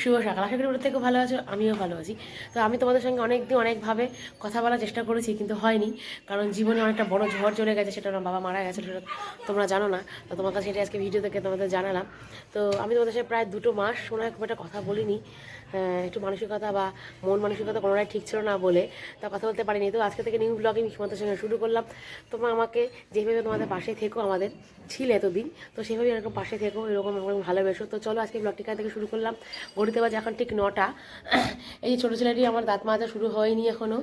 শুভ সকাল। আশা করি থেকে ভালো আছো, আমিও ভালো আছি। তো আমি তোমাদের সঙ্গে অনেক দিন অনেকভাবে কথা বলার চেষ্টা করেছি, কিন্তু হয়নি, কারণ জীবনে অনেকটা বড় ঝড় চলে গেছে, সেটা আমার বাবা মারা গেছে, সেটা তোমরা জানো না। তো তোমার কাছে সেটা আজকে ভিডিও থেকে তোমাদের জানালাম। তো আমি তোমাদের সাথে প্রায় দুটো মাস শোনা খুব একটা কথা বলিনি। একটু মানসিকতা বা মন মানসিকতা কোনোটাই ঠিক ছিল না বলে, তা কথা বলতে পারিনি। তো আজকে থেকে নিউ ব্লগিং তোমাদের সঙ্গে শুরু করলাম। তোমরা আমাকে যেভাবে তোমাদের পাশে থেকো, আমাদের ছিল এতদিন, তো সেভাবে এরকম পাশে থেকো, এরকম ভালোবেসো। তো চলো আজকে ব্লগটি কাল থেকে শুরু করলাম। ঘড়িতে বাজে এখন ঠিক নটা। এই যে ছোটো ছেলেটি আমার দাঁত মাজা শুরু হয়নি এখনও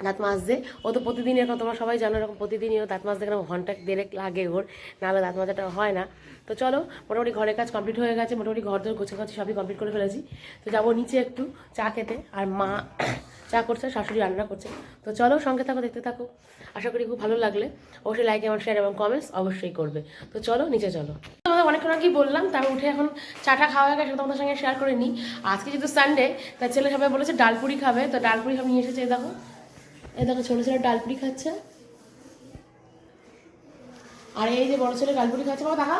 দাঁত মাজতে ও তো প্রতিদিন এরকম তোমরা সবাই জানো, এরকম প্রতিদিনই ও দাঁত মাজতে এরকম ঘণ্টা দেড়েক লাগে ওর। নাহলে দাঁত মাজাটা হয় না। তো চলো, মোটামুটি ঘরের কাজ কমপ্লিট হয়ে গেছে। মোটামুটি ঘর দর গোছা গাছ সবই কমপ্লিট করে ফেলেছি। তো যাব নিচে একটু চা খেতে। আর মা চা করছে, শাশুড়ি রান্না করছে। তো চলো সঙ্গে থাকো, দেখতে থাকো। আশা করি খুব ভালো লাগলে। অবশ্যই লাইক এবং শেয়ার এবং কমেন্টস অবশ্যই করবে। তো চলো, নিচে চলো। অনেকক্ষণ আগেই বললাম, তারপর উঠে এখন চাটা খাওয়া হয়ে গেছে তোমাদের সঙ্গে শেয়ার করে নিই আজকে যেহেতু সানডে তার ছেলে সবাই বলেছে ডালপুরি খাবে, তো ডালপুরি সব নিয়ে এসেছে এ দেখো। এ দেখো, ছোটো ছেলে ডালপুরি খাচ্ছে। আর এই যে বড় ছেলে ডালপুরি খাচ্ছে, বাবা দেখা।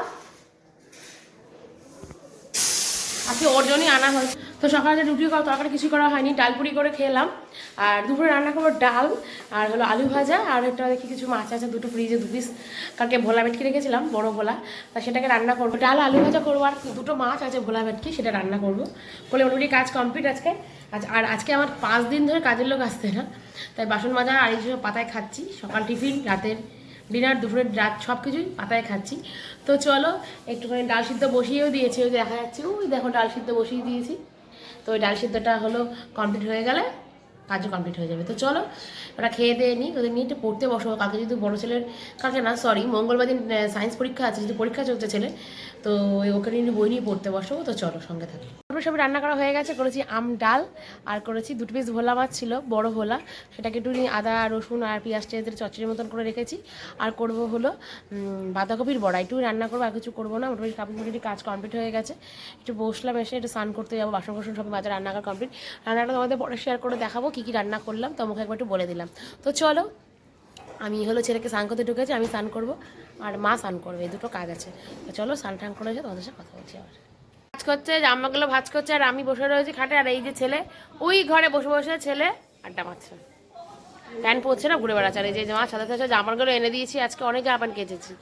আজকে ওর জন্যই আনা হয়েছে। তো সকালে রুটি করা তরকারি কিছু করা হয়নি, ডাল ডালপুরি করে খেলাম। আর দুপুরে রান্না করব ডাল, আর হলো আলু ভাজা, আর একটা দেখি কিছু মাছ আছে, দুটো ফ্রিজে দু পিস কালকে ভোলা ভেটকি রেখেছিলাম, বড় ভোলা। তা সেটাকে রান্না করব। ডাল, আলু ভাজা করব, আর দুটো মাছ আছে ভোলা ভেটকি, সেটা রান্না করব। বলে মোটামুটি কাজ কমপ্লিট আজকে। আজ- আর আজকে আমার পাঁচ দিন ধরে কাজের লোক আসছে না। তাই বাসন মাজা, আর এই পাতায় খাচ্ছি। সকাল টিফিন, রাতের ডিনার, দুপুরের রাত সব কিছুই পাতায় খাচ্ছি। তো চলো, একটুখানি ডাল সিদ্ধ বসিয়েও দিয়েছি। ওই দেখা যাচ্ছে, ওই দেখো ডাল সিদ্ধ বসিয়ে দিয়েছি। তো ওই ডাল সিদ্ধটা হলো কমপ্লিট হয়ে গেলে কাজও কমপ্লিট হয়ে যাবে। তো চলো ওরা খেয়ে দিয়ে নিই ওদের নিয়ে পড়তে বসো কালকে যদি বড়ো ছেলের, কালকে না সরি মঙ্গলবার দিন সায়েন্স পরীক্ষা আছে যদি পরীক্ষা চলছে ছেলে, তো ওই ওকে নিয়ে বই নিয়ে পড়তে বসো তো চলো, সঙ্গে থাকি। তারপরে সব রান্না করা হয়ে গেছে, করেছি আম ডাল আর করেছি দুটো পিস ভোলা মাছ ছিল, বড় ভোলা। সেটাকে একটু আদা, রসুন আর পেঁয়াজ টেয়াজের চচ্চড়ির মতন করে রেখেছি। আর করব হলো বাঁধাকপির বড়া। একটু রান্না করব, আর কিছু করব না। মোটামুটি কাপড় কাজ কমপ্লিট হয়ে গেছে। একটু বসলাম এসে, একটু স্নান করতে যাব বাসন কোসন সব বাজার রান্না করা কমপ্লিট রান্নাটা তোমাদের পরে শেয়ার করে দেখাবো, কী কী রান্না করলাম, তোমাকে একবার একটু বলে দিলাম। তো চলো, আমি হলো ছেলেকে স্নান করতে ঢুকেছি, আমি স্নান করব, আর মা স্নান করবে, এই দুটো কাজ আছে। তো চলো স্নান টান করে তোমাদের সাথে কথা বলছি আবার। ভাজ করছে, জামাগুলো ভাজ করছে, আর আমি বসে রয়েছি খাটে, আর এই যে ছেলে, ওই ঘরে বসে বসে ছেলে আড্ডা মারছে। প্যান্ট পরছে না, ঘুরে বেড়াচ্ছে। আর এই যে মা, সাথে সাথে জামাগুলো এনে দিয়েছি, আজকে অনেক জামা প্যান্ট কেচেছি।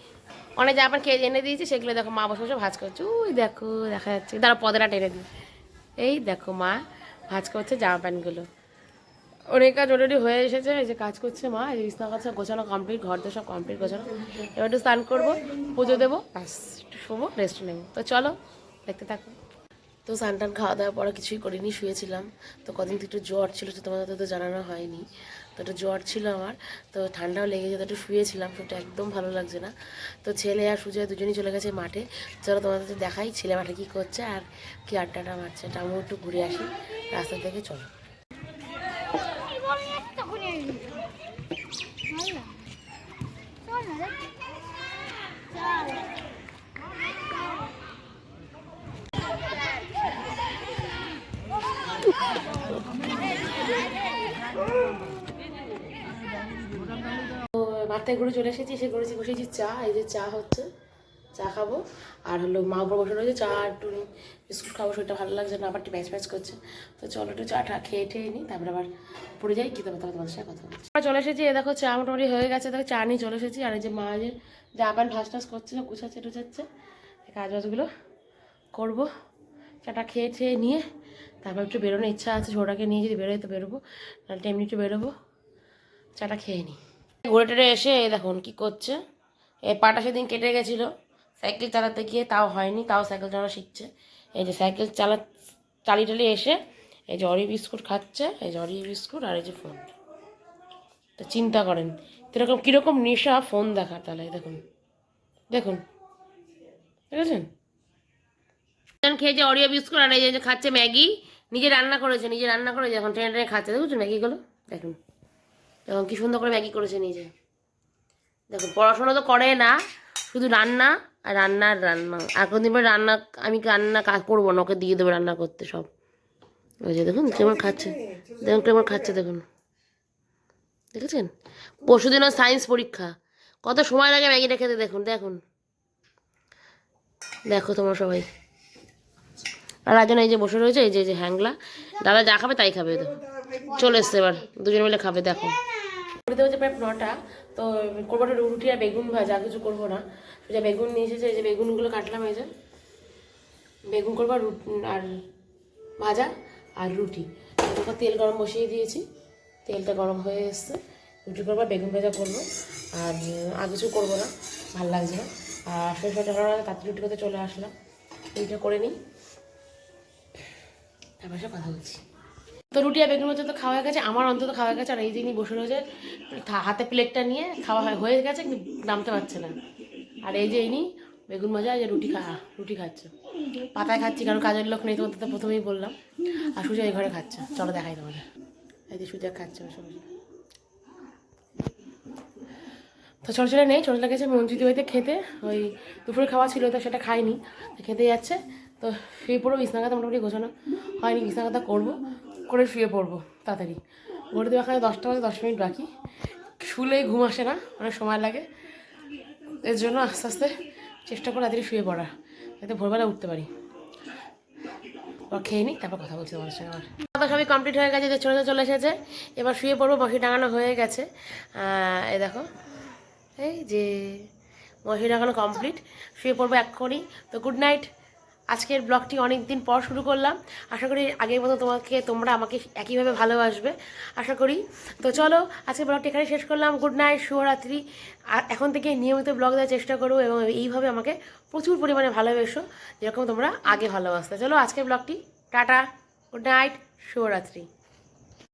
অনেক জামা প্যান্ট এনে দিয়েছি, সেগুলো দেখো মা বসে বসে ভাজ করছে। ওই দেখো, দেখা যাচ্ছে। তারা পদরা টেনে দিই। এই দেখো মা, ভাজ করছে জামা প্যান্টগুলো। অনেক কাজ অলরেডি হয়ে এসেছে, এই যে কাজ করছে মা, এই বিছনা কাছা গোছানো কমপ্লিট ঘর তো সব কমপ্লিট গোছানো। এবার একটু স্নান করব, পুজো দেবো, ব্যাস, একটু শোবো রেস্ট নেব। তো চলো দেখতে থাকো। তো স্নান টান খাওয়া দাওয়া পড়া কিছুই করিনি, শুয়েছিলাম। তো কদিন তো একটু জ্বর ছিল তো তোমাদের তো জানানো হয়নি। তো একটু জ্বর ছিল আমার, তো ঠান্ডাও লেগে যেত একটু শুয়েছিলাম সেটা একদম ভালো লাগছে না। তো ছেলে আর সুজয় দুজনেই চলে গেছে মাঠে। চলো তোমাদের দেখাই ছেলে মাঠে কী করছে আর কি আড্ডাটা মারছে। এটা আমিও একটু ঘুরে আসি, রাস্তা থেকে চলো। মাথায় ঘুরে চলে এসেছি, এসে করেছি বসেছি চা, এই যে চা হচ্ছে, চা খাব। আর হলো মা উপর বসে রয়েছে, চা একটু বিস্কুট খাব সেটা ভালো লাগছে না, আবার একটু ম্যাচ ম্যাচ করছে। তো চলো একটু চাটা খেয়ে ঠেয়ে নিই তারপরে আবার পড়ে যাই, কি তারপর তোমাদের সাথে কথা বলছি। চলে এসেছি এ দেখো চা মোটামুটি হয়ে গেছে, দেখো চা নিয়ে চলে এসেছি, আর এই যে মা যে প্যান্ট ভাস টাস করছে গুছাচ্ছে টুছাচ্ছে কাজ বাজগুলো করব। চাটা খেয়ে ঠেয়ে নিয়ে তারপর একটু বেরোনোর ইচ্ছা আছে ছোটাকে নিয়ে যদি বেরোয় তো বেরোবো। নাহলে এমনি একটু বেরোবো। চাটা খেয়ে নিই ঘুরে টেরে এসে দেখুন কি করছে। এই পাটা সেদিন কেটে গেছিল। সাইকেল চালাতে গিয়ে তাও হয়নি, তাও সাইকেল চালানো শিখছে। এই যে সাইকেল চালা, চালিয়ে টালি এসে এই যে অরি বিস্কুট খাচ্ছে, এই যে অরি বিস্কুট আর এই যে ফোন। তো চিন্তা করেন এরকম কীরকম নেশা ফোন দেখা তাহলে, দেখুন। দেখুন। দেখেছেন? খেয়েছে অরিও বিস্কুট আর এই যে খাচ্ছে ম্যাগি নিজে রান্না করেছে, নিজে রান্না করেছে, এখন ট্রেনে ট্রেনে খাচ্ছে দেখুন ম্যাগিগুলো দেখুন। দেখুন কি সুন্দর করে ম্যাগি করেছে নিজে। দেখুন, পড়াশোনা তো করে না, শুধু রান্না আর রান্নার রান্না। এখন দিন পরে রান্না, আমি রান্না কাজ করব না, ওকে দিয়ে দেবো রান্না করতে সব। ওই যে দেখুন, কেমন খাচ্ছে। দেখুন, কেমন খাচ্ছে, দেখুন। দেখেছেন? পরশু দিনও সায়েন্স পরীক্ষা। কত সময় লাগে ম্যাগিটা খেতে, দেখুন দেখুন। দেখো তোমরা সবাই। রাজন এই যে বসে রয়েছে, এই যে যে হ্যাংলা। দাদা যা খাবে তাই খাবে তো চলে এসছে এবার। দুজন মিলে খাবে, দেখো। ঘুরতে হচ্ছে প্রায় নটা তো করব একটা রুটি আর বেগুন ভাজা, আর কিছু করব না। সোজা বেগুন নিয়ে এসেছে, এই যে বেগুনগুলো কাটলাম, এই যে। বেগুন করব আর আর ভাজা আর রুটি। তারপর তেল গরম বসিয়ে দিয়েছি। তেলটা গরম হয়ে এসছে। রুটি করব বেগুন ভাজা করব। আর আর কিছু করব না। ভালো লাগছে না। আর শরীর শরীরটা ভালো রুটি করতে চলে আসলাম। রুটিটা করে নিই। তারপর কথা বলছি। তো রুটি আর বেগুন ভাজা তো খাওয়া হয়ে গেছে, আমার অন্তত খাওয়া গেছে, আর এই যিনি বসে রয়েছে হাতে প্লেটটা নিয়ে খাওয়া হয় হয়ে গেছে, কিন্তু নামতে পারছে না। আর এই যে এই ইনি বেগুন মজা যে রুটি খা রুটি খাচ্ছে। পাতায় খাচ্ছি, কারণ কাজের লোক নেই তোমাদের, তো প্রথমেই বললাম। আর সুজা এই ঘরে খাচ্ছে। চলো দেখাই তোমাদের। এই যে সুজা খাচ্ছে তো ছোটো ছেলে নেই ছোটো ছেলে গেছে মঞ্জিতি বাড়িতে খেতে। ওই দুপুরে খাওয়া ছিল, তো সেটা খাইনি খেতে যাচ্ছে। তো শুয়ে পড়ব বিছনাকাতা মোটামুটি গোছানো হয়নি বিছনাকাতা করব, করে শুয়ে পড়ব তাড়াতাড়ি। ঘড়িতে এখানে দশটা বাজে, দশ মিনিট বাকি। শুলেই ঘুম আসে না, অনেক সময় লাগে। এর জন্য আস্তে আস্তে চেষ্টা করে তাড়াতাড়ি শুয়ে পড়া, যাতে ভোরবেলা উঠতে পারি। খেয়ে নিই, তারপর কথা বলছি তোমাদের সঙ্গে আমার সবই কমপ্লিট হয়ে গেছে, যে ছোটো চলে এসেছে। এবার শুয়ে পড়ব মশি টাঙানো হয়ে গেছে। এই দেখো এই যে মশি টাঙানো কমপ্লিট শুয়ে পড়ব এক্ষুনি। তো গুড নাইট আজকের ব্লগটি অনেক দিন পর শুরু করলাম। আশা করি আগের মতো তোমাকে, তোমরা আমাকে একইভাবে ভালোবাসবে। আশা করি। তো চলো, আজকের ব্লগটি এখানে শেষ করলাম। গুড নাইট শুভরাত্রি। এখন থেকে নিয়মিত ব্লগ দেওয়ার চেষ্টা করব এবং এইভাবে আমাকে প্রচুর পরিমাণে ভালোবেসো, যেরকম তোমরা আগে ভালোবাসতে। চলো, আজকের ব্লগটি টাটা। গুড নাইট শুভরাত্রি।